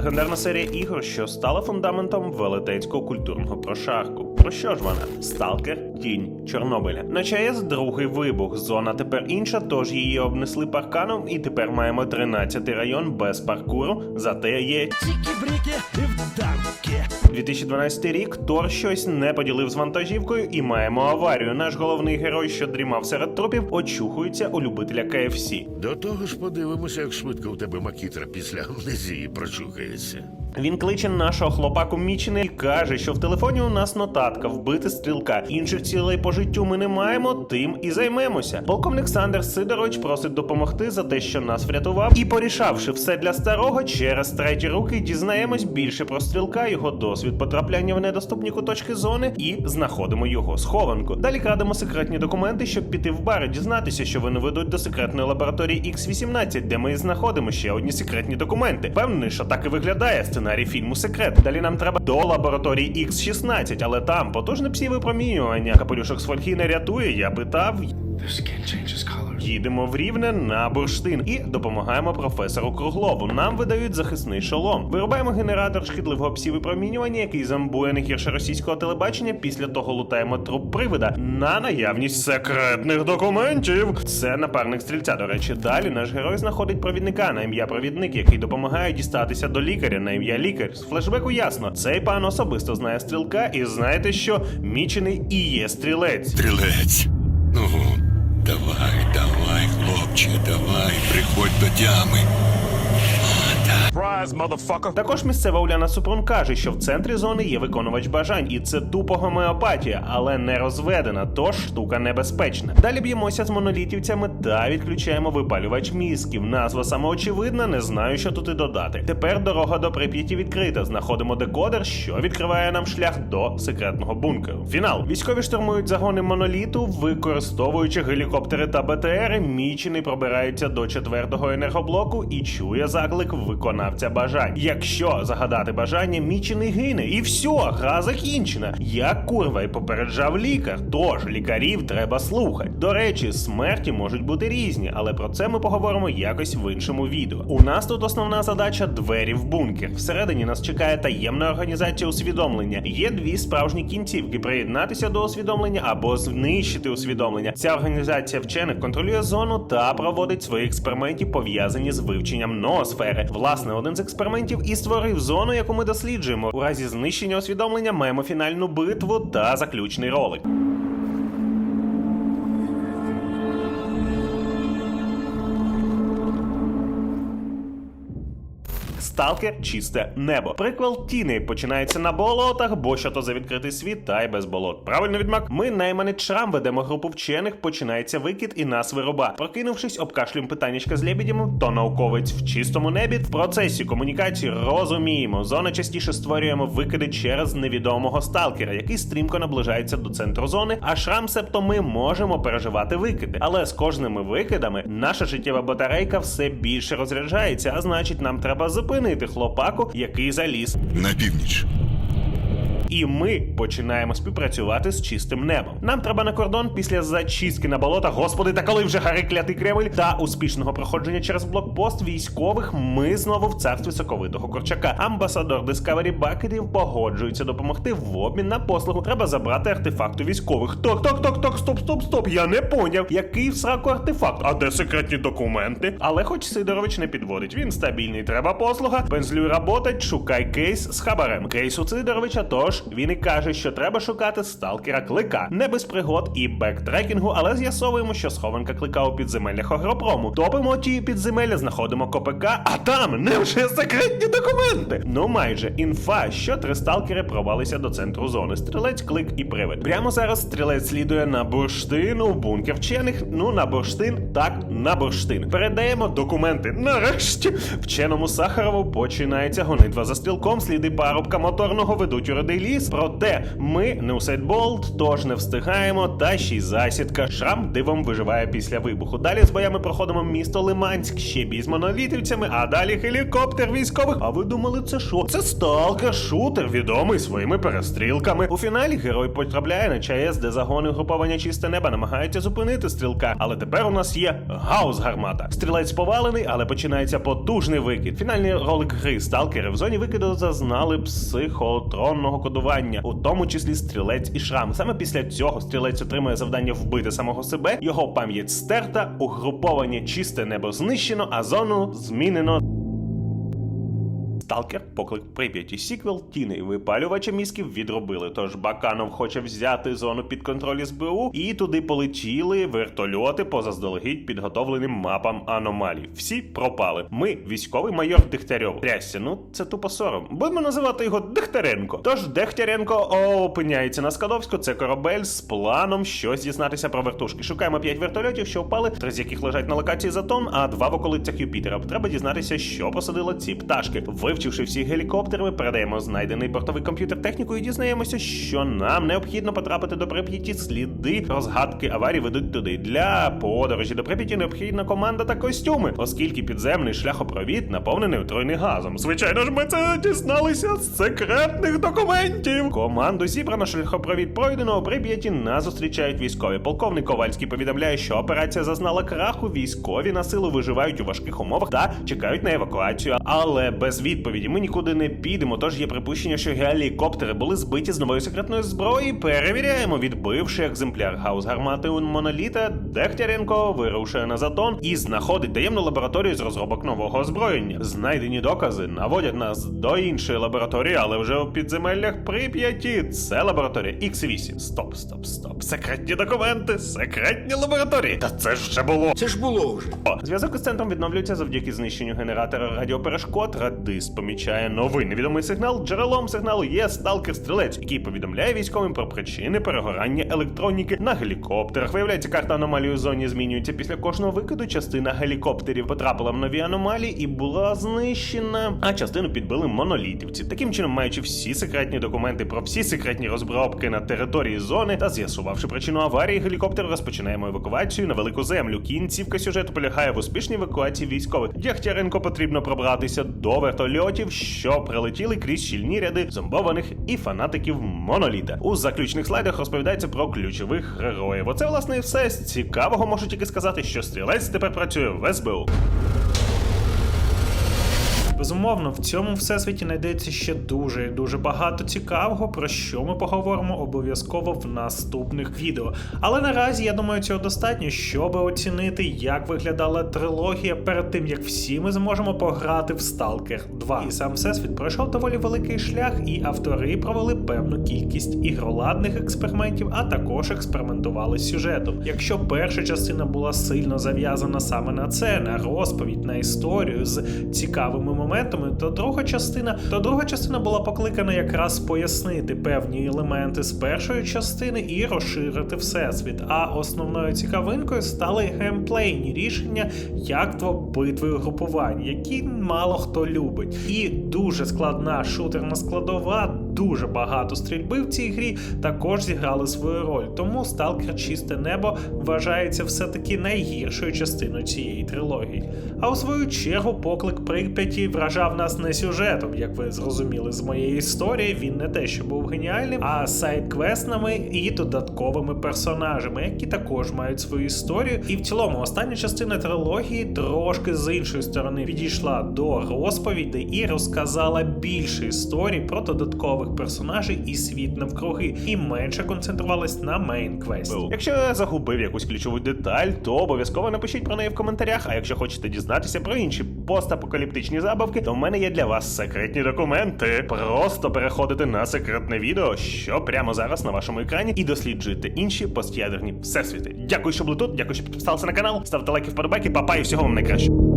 легендарна серія ігор, що стала фундаментом велетенського культурного прошарку. Про що ж вона? Сталкер, тінь Чорнобиля. На ЧАЕС другий вибух. Зона тепер інша, тож її обнесли парканом, і тепер маємо 13-й район без паркуру. Зате є Тики-брики і вданки. 2012 рік Тор щось не поділив з вантажівкою, і маємо аварію. Наш головний герой, що дрімав серед трупів, очухується у любителя KFC. До того ж подивимося, як швидко у тебе макітра після амнезії прочухається. Він кличе нашого хлопаку Мічини і каже, що в телефоні у нас нотатка вбити стрілка. Інших цілей по життю ми не маємо, тим і займемося. Полковник Сандер Сидорович просить допомогти за те, що нас врятував, і порішавши все для старого, через треті руки дізнаємось більше про стрілка, його досвід потрапляння в недоступні куточки зони і знаходимо його схованку. Далі крадемо секретні документи, щоб піти в бар і дізнатися, що вони ведуть до секретної лабораторії X18, де ми знаходимо ще одні секретні документи. Впевнений, що так і виглядає сценарій фільму Секрет. Далі нам треба до лабораторії X16, але там потужне псі випромінювання. Капелюшок з фольхи не рятує. Я питав. Їдемо в рівне на бурштин і допомагаємо професору Круглову. Нам видають захисний шолом. Вирубаємо генератор шкідливого псівипромінювання, який замбує не гірше російського телебачення. Після того лутаємо труп привида на наявність секретних документів. Це напарник стрільця. До речі, далі наш герой знаходить провідника на ім'я провідник, який допомагає дістатися до лікаря на ім'я лікар. З флешбеку ясно, цей пан особисто знає стрілка, і знаєте, що мічений і є стрілець. Стрілець. Ну, давай, давай, хлопче, давай, приходь до тями. Rise, motherfucker. Також місцева Уляна Супрун каже, що в центрі зони є виконувач бажань, і це тупо гомеопатія, але не розведена, тож штука небезпечна. Далі б'ємося з монолітівцями та відключаємо випалювач мізків. Назва самоочевидна, не знаю, що тут і додати. Тепер дорога до Прип'яті відкрита. Знаходимо декодер, що відкриває нам шлях до секретного бункеру. Фінал. Військові штурмують загони моноліту, використовуючи гелікоптери та БТРи. Мічений пробирається до четвертого енергоблоку і чує заклик виконавця бажань. Якщо загадати бажання, мічений гине, і все, гра закінчена. Як курва й попереджав лікар. Тож лікарів треба слухати. До речі, смерті можуть бути різні, але про це ми поговоримо якось в іншому відео. У нас тут основна задача двері в бункер. Всередині нас чекає таємна організація усвідомлення. Є дві справжні кінцівки: приєднатися до усвідомлення або знищити усвідомлення. Ця організація вчених контролює зону та проводить свої експерименти, пов'язані з вивченням ноосфери. Власне, один з експериментів і створив зону, яку ми досліджуємо. У разі знищення усвідомлення маємо фінальну битву та заключний ролик. Сталкер чисте небо. Приквел тіни починається на болотах, бо що то за відкритий світ, та й без болот. Правильно відмак. Ми найманий шрам ведемо групу вчених. Починається викид і нас вируба. Прокинувшись, обкашлюємо питаннячка з лебідями, то науковець в чистому небі. В процесі комунікації розуміємо. Зона частіше створюємо викиди через невідомого сталкера, який стрімко наближається до центру зони. А шрам, себто ми можемо переживати викиди. Але з кожними викидами наша життєва батарейка все більше розряджається, а значить, нам треба зупинити хлопаку, який заліз На північ. І ми починаємо співпрацювати з чистим небом. Нам треба на кордон після зачистки на болота, господи, та коли вже гари клятий Кремль та успішного проходження через блокпост військових. Ми знову в царстві соковитого корчака. Амбасадор Discovery Бакетів погоджується допомогти в обмін на послугу. Треба забрати артефакт у військових. Так, так, так, так, стоп, стоп, стоп. Я не поняв, який в сраку артефакт. А де секретні документи? Але хоч Сидорович не підводить. Він стабільний. Треба послуга. Пензлюй работать, шукай кейс з хабарем. Кейс у Сидоровича, тож він і каже, що треба шукати сталкера клика. Не без пригод і бектрекінгу, але з'ясовуємо, що схованка клика у підземеллях агропрому. Топимо ті підземелля, знаходимо КПК, а там невже секретні документи. Ну майже інфа, що три сталкери провалися до центру зони. Стрілець, клик і привид. Прямо зараз стрілець слідує на бурштин у бункер вчених. Ну на бурштин, так на бурштин. Передаємо документи. Нарешті вченому Сахарову починається гонитва за стрілком. Сліди парубка моторного ведуть у родий ліс. Проте ми не у Сейдболт, тож не встигаємо. Та ще й засідка. Шрам дивом виживає після вибуху. Далі з боями проходимо місто Лиманськ, ще бій з монолітівцями, а далі гелікоптер військових. А ви думали, це що? Це сталкер, шутер, відомий своїми перестрілками. У фіналі герой потрапляє на ЧАЕС, де загони груповання чисте неба намагаються зупинити стрілка. Але тепер у нас є гаус гармата. Стрілець повалений, але починається потужний викид. Фінальний ролик гри сталкери в зоні викиду зазнали психотронного кодування, у тому числі стрілець і шрам. Саме після цього стрілець отримує завдання вбити самого себе. Його пам'ять стерта, угруповання чисте небо знищено, а зону змінено. Сталкер, поклик Прип'яті, сіквел, тіни і випалювача мізків відробили. Тож Баканов хоче взяти зону під контроль СБУ, і туди полетіли вертольоти по заздалегідь підготовленим мапам аномалій. Всі пропали. Ми, військовий майор Дегтярьов. Трясся, ну це тупо сором. Будемо називати його Дегтяренко. Тож Дегтяренко опиняється на Скадовську. Це корабель з планом щось дізнатися про вертушки. Шукаємо п'ять вертольотів, що впали, три з яких лежать на локації Затон, а два в околицях Юпітера. Треба дізнатися, що посадило ці пташки. Вивчивши всі гелікоптери, ми передаємо знайдений бортовий комп'ютер техніку і дізнаємося, що нам необхідно потрапити до Прип'яті. Сліди розгадки аварії ведуть туди. Для подорожі до Прип'яті необхідна команда та костюми, оскільки підземний шляхопровід наповнений отруйним газом. Звичайно ж, ми це дізналися з секретних документів. Команду зібрано шляхопровід пройдено у Прип'яті. Нас зустрічають військові. Полковник Ковальський повідомляє, що операція зазнала краху. Військові на силу виживають у важких умовах та чекають на евакуацію. Але без відповіді ми нікуди не підемо. Тож є припущення, що гелікоптери були збиті з нової секретної зброї. Перевіряємо, відбивши екземпляр гаус гармати у моноліта. Дегтяренко вирушує на затон і знаходить таємну лабораторію з розробок нового озброєння. Знайдені докази наводять нас до іншої лабораторії, але вже у підземеллях Прип'яті. Це лабораторія X8. Стоп, стоп, стоп. Секретні документи, секретні лабораторії. Та це ж вже було. Це ж було вже. О, Зв'язок із центром відновлюється завдяки знищенню генератора радіоперешкод. Радис помічає новий невідомий сигнал. Джерелом сигналу є сталкер стрілець, який повідомляє військовим про причини перегорання електроніки на гелікоптерах. Виявляється, карта аномалії у зоні змінюється після кожного викиду. Частина гелікоптерів потрапила в нові аномалії і була знищена, а частину підбили монолітівці. Таким чином, маючи всі секретні документи про всі секретні розробки на території зони та з'ясувавши причину аварії, гелікоптер розпочинаємо евакуацію на велику землю. Кінцівка сюжету полягає в успішній евакуації військових. Дягтяренко потрібно пробратися до вертольотів, що прилетіли крізь щільні ряди зомбованих і фанатиків моноліта. У заключних слайдах розповідається про ключових героїв. Оце власне і все з цікавого можу тільки сказати, що стрілець тепер працює в СБУ. Безумовно, в цьому всесвіті знайдеться ще дуже і дуже багато цікавого, про що ми поговоримо обов'язково в наступних відео. Але наразі я думаю, цього достатньо, щоб оцінити, як виглядала трилогія перед тим, як всі ми зможемо пограти в Stalker 2. І сам всесвіт пройшов доволі великий шлях, і автори провели певну кількість ігроладних експериментів, а також експериментували з сюжетом. Якщо перша частина була сильно зав'язана саме на це, на розповідь, на історію з цікавими моментами, то друга частина, то друга частина була покликана якраз пояснити певні елементи з першої частини і розширити всесвіт. А основною цікавинкою стали геймплейні рішення, як то битви угрупувань, які мало хто любить. І дуже складна шутерна складова, дуже багато стрільби в цій грі також зіграли свою роль. Тому Stalker Чисте Небо вважається все-таки найгіршою частиною цієї трилогії. А у свою чергу поклик Прип'яті вражав нас не сюжетом, як ви зрозуміли з моєї історії. Він не те, що був геніальним, а сайт-квестами і додатковими персонажами, які також мають свою історію. І в цілому остання частина трилогії трошки з іншої сторони підійшла до розповідей і розказала більше історій про додаткових персонажей і світ навкруги, і менше концентрувалась на мейн квесті. Якщо я загубив якусь ключову деталь, то обов'язково напишіть про неї в коментарях. А якщо хочете дізнатися про інші постапокаліптичні забавки, то в мене є для вас секретні документи. Просто переходите на секретне відео, що прямо зараз на вашому екрані, і досліджуйте інші постядерні всесвіти. Дякую, що були тут. Дякую, що підписалися на канал. Ставте лайки вподобайки, папа і всього вам найкраще.